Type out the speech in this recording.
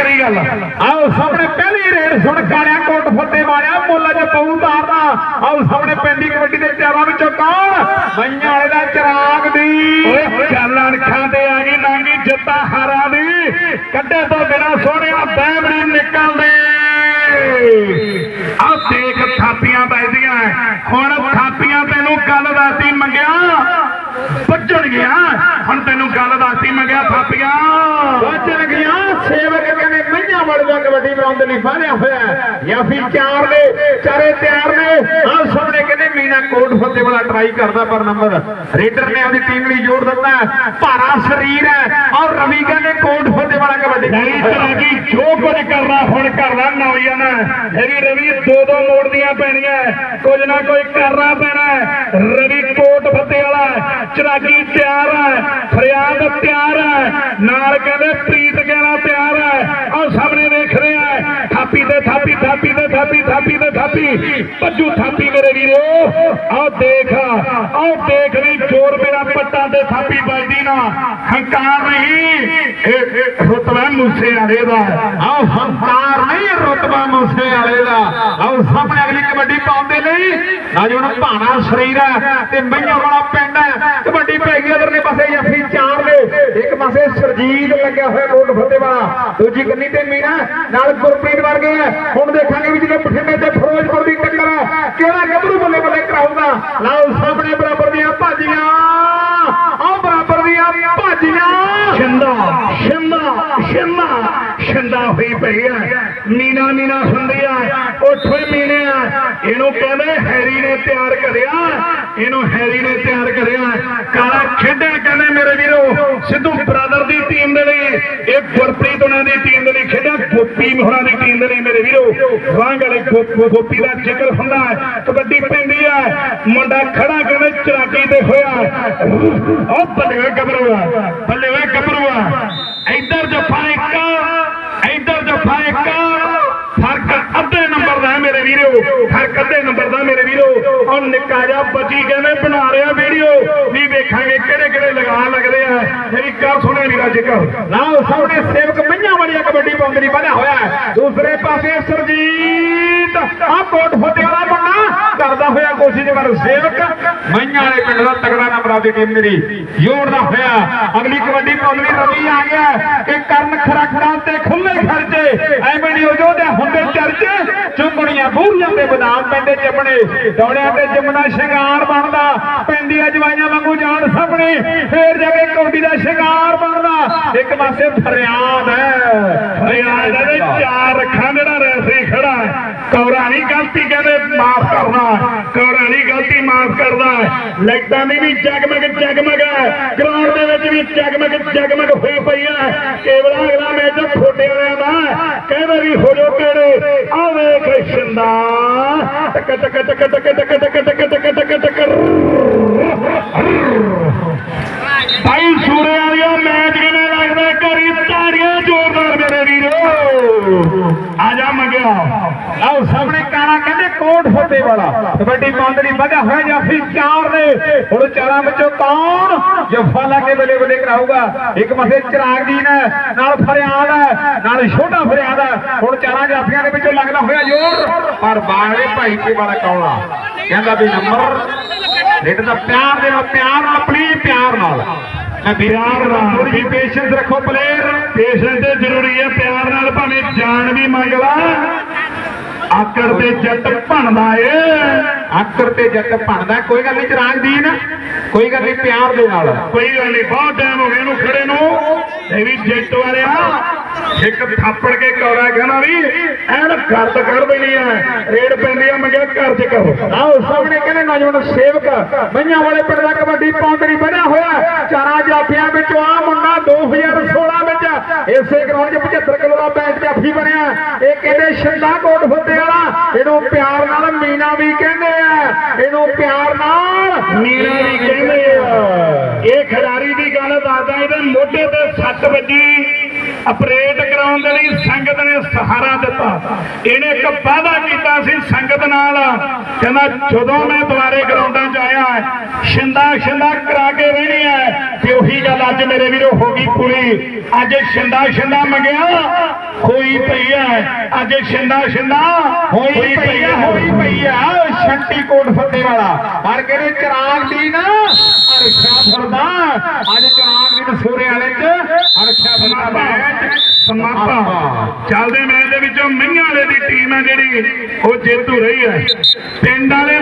ਕਰੀ ਗੱਲ। ਆਓ ਸਾਹਮਣੇ ਪਹਿਲੀ ਰੇਡ ਸੁਣ ਕਾਲਿਆ ਕੋਟ ਫੱਤੇ ਵਾਲਿਆ ਮੁੱਲ ਚ ਪਊ ਧਾਰਨਾ ਆਓ ਸਾਹਮਣੇ ਪੈਂਦੀ ਕਬੱਡੀ ਦੇ ਚਾਰਾਂ ਵਿੱਚੋਂ ਕੌਣ? ਮਈਆਂ ਵਾਲੇ ਦਾ ਚਰਾਗ ਦੀ। ਓਏ ਚੱਲ ਅਣਖਾਂ ਤੇ ਆ ਗਈ ਨਾਂਗੀ ਜਿੱਤਾ ਹਾਰਾ ਦੀ। ਕੱਢੇ ਤੋਂ ਬਿਨਾ ਸੋਹਣਿਆ ਬੈਬੜੀ ਨਿਕਲਦੇ। ਆ ਦੇਖ ਥਾਪੀਆਂ ਵੱਜਦੀਆਂ ਹੁਣ ਥਾਪੀਆਂ ਤੈਨੂੰ ਗੱਲ ਦੱਸਦੀ ਮੰਗਿਆ। ਵੱਜਣ ਗਿਆ। ਹੁਣ ਤੈਨੂੰ ਗੱਲ ਦੱਸਦੀ ਮੰਗਿਆ ਥਾਪੀਆਂ। ਵੱਜਣ ਗਿਆ। ਸੇਵਕ ਕਹਿੰਦੇ ਮਈਆਂ ਵਾਲੇ ਦਾ ਕਬੱਡੀ ਦੇ ਲਈ ਫਾੜਿਆ ਹੋਇਆ ਜਾਂ ਫਿਰ ਚਾਰ ਨੇ ਚਾਰੇ ਤਿਆਰ ਨੇ। ਆ ਸਾਹਮਣੇ ਕਹਿੰਦੇ ਮੀਨਾ ਕੋਟ ਫੱਤੇ ਵਾਲਾ ਟਰਾਈ ਕਰਦਾ ਪਰ ਨੰਬਰ ਰੇਡਰ ਨੇ ਆਪਣੀ ਟੀਮ ਲਈ ਜੋੜ ਦਿੱਤਾ ਭਾਰਾ ਸਰੀਰ ਹੈ ਔਰ ਰਵੀ ਕਹਿੰਦੇ ਕੋਟ ਫੱਤੇ ਵਾਲਾ ਕਬੱਡੀ ਨਹੀਂ ਚਲਾਗੀ ਜੋ ਕੁਝ ਕਰਨਾ ਹੁਣ ਕਰਨਾ ਨੌਜਵਾਨ ਇਹ ਵੀ ਰਵੀ ਦੋ ਦੋ ਮੋੜਦੀਆਂ ਪੈਣੀਆਂ ਕੁਝ ਨਾ ਕੋਈ ਕਰਨਾ ਪੈਣਾ। ਰਵੀ ਕੋਟ ਫੱਤੇ ਵਾਲਾ ਚਰਾਗੀ ਤਿਆਰ ਹੈ। ਫਰਿਆਦ ਤਿਆਰ ਹੈ। ਨਾਲ ਕਹਿੰਦੇ ਪ੍ਰੀਤ ਕਹਿਣਾ ਆਹ ਸਾਹਮਣੇ ਵੇਖ ਰਿਹਾ ਹੈ। ਥਾਪੀ ਤੇ ਥਾਪੀ ਥਾਪੀ ਤੇ ਥਾਪੀ ਥਾਪੀ ਤੇ ਥਾਪੀ। ਭੱਜੂ ਥਾਪੀ ਮੇਰੇ ਵੀਰੋ। ਆਹ ਦੇਖ ਆਹ ਦੇਖ ਵੀ ਜੋਰ ਮੇਰਾ ਤੇ ਥਾਪੀ ਵੱਜਦੀ ਨਾ ਹੰਕਾਰ ਨਹੀਂ। ਇਹ ਇਹ ਮੂਸੇ ਵਾਲੇ ਦਾ। ਆਹ ਹੰਕਾਰ ਨਹੀਂ ਰੁਤਬਾ ਮੂਸੇ ਵਾਲੇ ਦਾ। ਆਹ ਸਾਹਮਣੇ ਅਗਲੀ ਕਬੱਡੀ ਪਾਉਂਦੇ ਲਈ ਅੱਜ ਹੁਣ ਭਾਣਾ ਸਰੀਰ ਹੈ ਤੇ ਮਈਆਂ ਵਾਲਾ ਪਿੰਡ ਹੈ। ਕਬੱਡੀ ਪੈ ਗਈ ਅਗਰਲੇ ਪਾਸੇ ਜੱਫੀ ਚਾਰ ਨੇ ਇੱਕ ਪਾਸੇ ਸਰਜੀਤ ਲੱਗਿਆ ਹੋਇਆ ਕੋਟ ਫੱਤੇ ਵਾਲਾ। ਦੂਜੀ ਕੰਨੀ ਤੇ ਮੀਨਾ ਨਾਲ ਗੁਰਪ੍ਰੀਤ ਵਰਗੇ ਹੁਣ ਦੇਖਾਂਗੇ ਵੀ ਜਦੋਂ ਬਠਿੰਡੇ ਤੇ ਫਿਰੋਜ਼ਪੁਰ ਦੀ ਟੱਕਰ ਹੈ, ਕਿਹੜਾ ਗੱਭਰੂ ਬੱਲੇ ਬੱਲੇ ਕਰਾਊਗਾ? ਲਓ করবো ਛੰਦਾ ਛੰਦਾ ਛੰਦਾ ਹੋਈ ਪਈ ਹੈ ਮੀਨਾ ਮੀਨਾ ਹੁੰਦੀ ਆ। ਉੱਠੋ ਮੀਨਿਆ ਇਹਨੂੰ ਕਹਿੰਦੇ ਹੈਰੀ ਨੇ ਤਿਆਰ ਕਰਿਆ। ਇਹਨੂੰ ਹੈਰੀ ਨੇ ਤਿਆਰ ਕਰਿਆ। ਕਾਲਾ ਖੇਡਿਆ ਕਹਿੰਦੇ ਮੇਰੇ ਵੀਰੋ। ਸਿੱਧੂ ਬ੍ਰਦਰ ਦੀ ਟੀਮ ਦੇ ਲਈ, ਇਹ ਗੁਰਪ੍ਰੀਤ ਉਹਨਾਂ ਦੀ ਟੀਮ ਦੇ ਲਈ ਖੇਡਿਆ। ਗੋਪੀ ਹੋਰਾਂ ਦੀ ਟੀਮ ਦੇ ਲਈ ਮੇਰੇ ਵੀਰੋ। ਵਾਂਗ ਵਾਲੇ ਗੋਪੀ ਦਾ ਜ਼ਿਕਰ ਹੁੰਦਾ ਕਬੱਡੀ ਪੈਂਦੀ ਹੈ। ਮੁੰਡਾ ਖੜਾ ਕਹਿੰਦੇ ਚਰਾਕੀ ਤੇ ਹੋਇਆ। ਉਹ ਬੱਲੇ ਹੋਏ ਗੱਭਰੂਆ ਬੱਲੇ ਹੋਏ ਗੱਭਰੂਆ ਇੱਧਰ ਜਫਾ ਇੱਕ ਇੱਧਰ ਜਫਾ ਇੱਕ ਫ਼ਰਕ ਅੱਧੇ ਨੰਬਰ ਦਾ ਹੈ ਮੇਰੇ ਵੀਰੋ, ਫ਼ਰਕ ਅੱਧੇ ਨੰਬਰ ਦਾ ਮੇਰੇ ਵੀਰੋ। ਔਰ ਨਿੱਕਾ ਜਿਹਾ ਬੱਚੀ ਕਹਿੰਦੇ ਬਣਾ ਰਿਹਾ ਵੀਡੀਓ ਵੀ ਵੇਖਾਂਗੇ ਕਿਹੜੇ ਕਿਹੜੇ ਲਗਾ ਲੱਗਦੇ ਆ। ਮੇਰੀ ਗੱਲ ਸੁਣਿਆ ਵੀਰਾ ਜ਼ਿਕਰ ਲਓ, ਸਾਹਮਣੇ ਸੇਵਕ ਮਈਆਂ ਵਾਲੀਆ ਕਬੱਡੀ ਪਾਉਂਦੇ ਨਹੀਂ ਬਣਿਆ ਹੋਇਆ ਦੂਸਰੇ ਪਾਸੇ ਸਰਜੀਤ ਆ ਕੋਟ ਫੋਟੇ ਵਾਲਾ ਬੰਦਾ ਕਰਦਾ ਹੋਇਆ ਕੋਸ਼ਿਸ਼ ਕਰ, ਸੇਵਕ ਮਈਆਂ ਵਾਲੇ ਪਿੰਡ ਦਾ ਤਗੜਾ ਨੰਬਰ ਆਪਦੀ ਟੀਮ ਮੇਰੀ। ਜੋੜਦਾ ਹੋਇਆ। ਅਗਲੀ ਕਬੱਡੀ ਪਾਉਂਦੀ ਰਵੀ ਆ ਗਿਆ। ਕਿ ਕਰਨ ਖਰਖੜਾ ਤੇ ਖੁੱਲੇ ਖਰਚੇ ਐਵੇਂ ਨਹੀਂ ਉਹਦੇ ਹੁੰਦੇ ਚਰਚੇ। ਚੁੰਗਣੀਆਂ ਬੂਰੀਆਂ ਤੇ ਬਦਾਮ ਪੈਂਦੇ ਚੱਪਣੇ ਦੌੜਿਆਂ ਤੇ ਜਮਨਾ ਸ਼ਿੰਗਾਰ ਬਣਦਾ। ਪੈਂਦੀਆਂ ਜਵਾਈਆਂ ਵਾਂਗੂ ਜਾਣ ਸਾਹਮਣੇ। ਫੇਰ ਜਾ ਕੇ ਕੌਡੀ ਦਾ ਸ਼ਿੰਗਾਰ ਬਣਦਾ। ਇੱਕ ਪਾਸੇ ਫਰਿਆਦ ਹੈ। ਫਰਿਆਦ ਦੇ ਚਾਰ ਅੱਖਾਂ ਜਿਹੜਾ ਰੈਸੀ ਖੜਾ। ਹੈ ਕੌਰਾ ਨਹੀਂ ਗਲਤੀ ਕਹਿੰਦੇ ਮਾਫ ਕਰਨਾ ਕੌਰਾ ਨਹੀਂ ਗਲਤੀ ਮਾਫ ਕਰਦਾ ਲਾਈਟਾਂ ਦੀ ਵੀ ਜਗਮਗ ਜਗਮਗ ਗਰਾਊਂਡ ਦੇ ਵਿੱਚ ਵੀ ਜਗਮਗ ਜਗਮਗ ਹੋਈ ਪਈ ਹੈ ਕੇਵਲ ਅਗਲਾ ਮੈਚ ਫੋਟੇ ਵਾਲਿਆਂ ਦਾ ਕਹਿੰਦੇ ਵੀ ਹੋ ਜੋ ਕਿਹੜੇ ਆ ਵੇਖ ਛਿੰਦਾ ਟਕ ਟਕ ਟਕ ਟਕ ਟਕ ਟਕ ਟਕ ਟਕ ਟਕ ਟਕ ਭਾਈ ਸੂਰੇ ਆ ਜਾ ਮੰਗਿਆ। ਆਓ ਸਾਹਮਣੇ ਕਾਲਾ ਕਹਿੰਦੇ ਕੋਟ ਫੋਟੇ ਵਾਲਾ। ਕਬੱਡੀ ਪਾਉਂਦਲੀ ਵਧਿਆ ਹੋਇਆ ਜਾਫੀ ਚਾਰ ਨੇ ਹੁਣ ਚਾਰਾਂ ਵਿੱਚੋਂ ਕੌਣ ਜੱਫਾ ਲਾ ਕੇ ਬੱਲੇ ਬੱਲੇ ਕਰਾਊਗਾ? ਇੱਕ ਪਾਸੇ ਚਿਰਾਗ ਜੀ ਨੇ ਨਾਲ ਫਰਿਆਦ ਹੈ, ਨਾਲ ਛੋਟਾ ਫਰਿਆਦ ਹੈ। ਹੁਣ ਚਾਰਾਂ ਜਾਫੀਆਂ ਦੇ ਵਿੱਚੋਂ ਲੱਗਦਾ ਹੋਇਆ ਜ਼ੋਰ, ਪਰ ਬਾਹਰੇ ਭਾਈ ਕੇ ਵਾਲਾ ਕੌਣ ਆ ਕਹਿੰਦਾ ਵੀ ਨੰਬਰ ਰੇਟ ਦਾ ਪਿਆਰ ਦੇ ਨਾਲ ਪਿਆਰ ਨਾਲ, ਪਲੀਜ਼ ਪਿਆਰ ਨਾਲ। ਪਿਆਰ ਨਾਲ। ਥੋੜੀ ਪੇਸ਼ੈਂਸ ਰੱਖੋ ਪਲੇਅਰ ਪੇਸ਼ੈਂਸ ਤੇ ਜ਼ਰੂਰੀ ਹੈ ਪਿਆਰ ਨਾਲ। ਭਾਵੇਂ ਜਾਨ ਵੀ ਮੰਗ ਲਾ। ਆਕੜ ਤੇ ਜੱਟ ਭਣਦਾ ਏ। ਆਕੜ ਤੇ ਜੱਟ ਭਣਦਾ ਕੋਈ ਗੱਲ ਨਹੀਂ ਚਰਾਗ ਦੀਨ ਕੋਈ ਗੱਲ ਨਹੀਂ ਪਿਆਰ ਦੇ ਨਾਲ। ਕੋਈ ਗੱਲ ਨਹੀਂ ਬਹੁਤ ਟਾਈਮ ਹੋ ਗਿਆ ਇਹਨੂੰ ਖੜੇ ਨੂੰ। ਇਹ ਵੀ ਜੱਟ ਵਾਲਿਆ। ਇੱਕ ਥਾਪੜ ਕੇ ਕੌਰਾ ਕਹਿੰਦਾ ਵੀ, ਐਨ ਗਰਦ ਕਰ ਦੇਣੀ ਹੈ ਰੇਡ ਪੈਂਦੀ ਆ ਮੰਗਿਆ ਘਰ ਚ ਕਰੋ। ਆਓ, ਸਾਹਮਣੇ ਕਹਿੰਦੇ ਨੌਜਵਾਨ ਸੇਵਕ, ਮਈਆਂ ਵਾਲੇ ਪਿੰਡ ਦਾ ਕਬੱਡੀ ਪੌਂਦਰੀ ਬਣਿਆ ਹੋਇਆ ਚਾਰਾਂ ਜਾਫੀਆਂ ਵਿੱਚੋਂ ਆ ਮੁੰਡਾ 2016 ਵਿੱਚ ਇਸੇ ਗਰਾਊਂਡ 'ਚ 75 ਕਿਲੋ ਦਾ ਬੈਂਚ ਜਾਫੀ ਬਣਿਆ ਇਹ ਕਹਿੰਦੇ ਛੰਦਾ ਕੋਟ ਫੁੱਤੇ ਵਾਲਾ। ਇਹਨੂੰ ਪਿਆਰ ਨਾਲ ਮੀਨਾ ਵੀ ਕਹਿੰਦੇ ਆ। ਇਹਨੂੰ ਪਿਆਰ ਨਾਲ ਮੀਨਾ ਵੀ ਕਹਿੰਦੇ ਆ। ਇਹ ਖਿਡਾਰੀ ਦੀ ਗੱਲ ਦੱਸਦਾ, ਇਹਦੇ ਮੋਢੇ ਤੇ ਸੱਟ ਵੱਜੀ। ਆਪਰੇਟ ਕਰਾਉਣ ਦੇ ਲਈ ਸੰਗਤ ਨੇ ਸਹਾਰਾ ਦਿੱਤਾ। ਇਹਨੇ ਇੱਕ ਵਾਅਦਾ ਕੀਤਾ ਸੀ ਸੰਗਤ ਨਾਲ। ਕਹਿੰਦਾ ਜਦੋਂ ਮੈਂ ਦੁਬਾਰੇ ਗਰਾਊਂਡਾਂ 'ਚ ਆਇਆ ਸ਼ਿੰਦਾ ਸ਼ਿੰਦਾ ਕਰਾ ਕੇ ਰਹਿਣੀ ਹੈ। ਤੇ ਉਹੀ ਗੱਲ ਅੱਜ ਮੇਰੇ ਵੀਰੋ ਹੋ ਗਈ ਪੂਰੀ। ਅੱਜ ਸ਼ਿੰਦਾ ਸ਼ਿੰਦਾ ਮੰਗਿਆ ਹੋਈ ਪਈ ਹੈ। ਅੱਜ ਸ਼ਿੰਦਾ ਸ਼ਿੰਦਾ ਹੋਈ ਪਈ ਆ ਹੋਈ ਪਈ ਆ ਸ਼ੰਟੀ ਕੋਟ ਫੱਤੇ ਵਾਲਾ। ਪਰ ਕਹਿੰਦੇ ਚਰਾਗ ਦੀ ਨਾ? ਅਰਸ਼ਾ ਫਰਦਾ। ਅੱਜ ਚਰਾਗ ਦੀ ਸੂਰੇ ਅਰਸ਼ਾ ਮੈਚ ਸਮਾਪਾ ਚੱਲਦੇ ਮੈਚ ਦੇ ਵਿੱਚੋਂ ਮਈਆਂ ਵਾਲੇ ਦੀ ਟੀਮ ਹੈ ਜਿਹੜੀ। ਉਹ ਜੇਤੂ ਰਹੀ ਹੈ। ਪਿੰਡ ਵਾਲੇ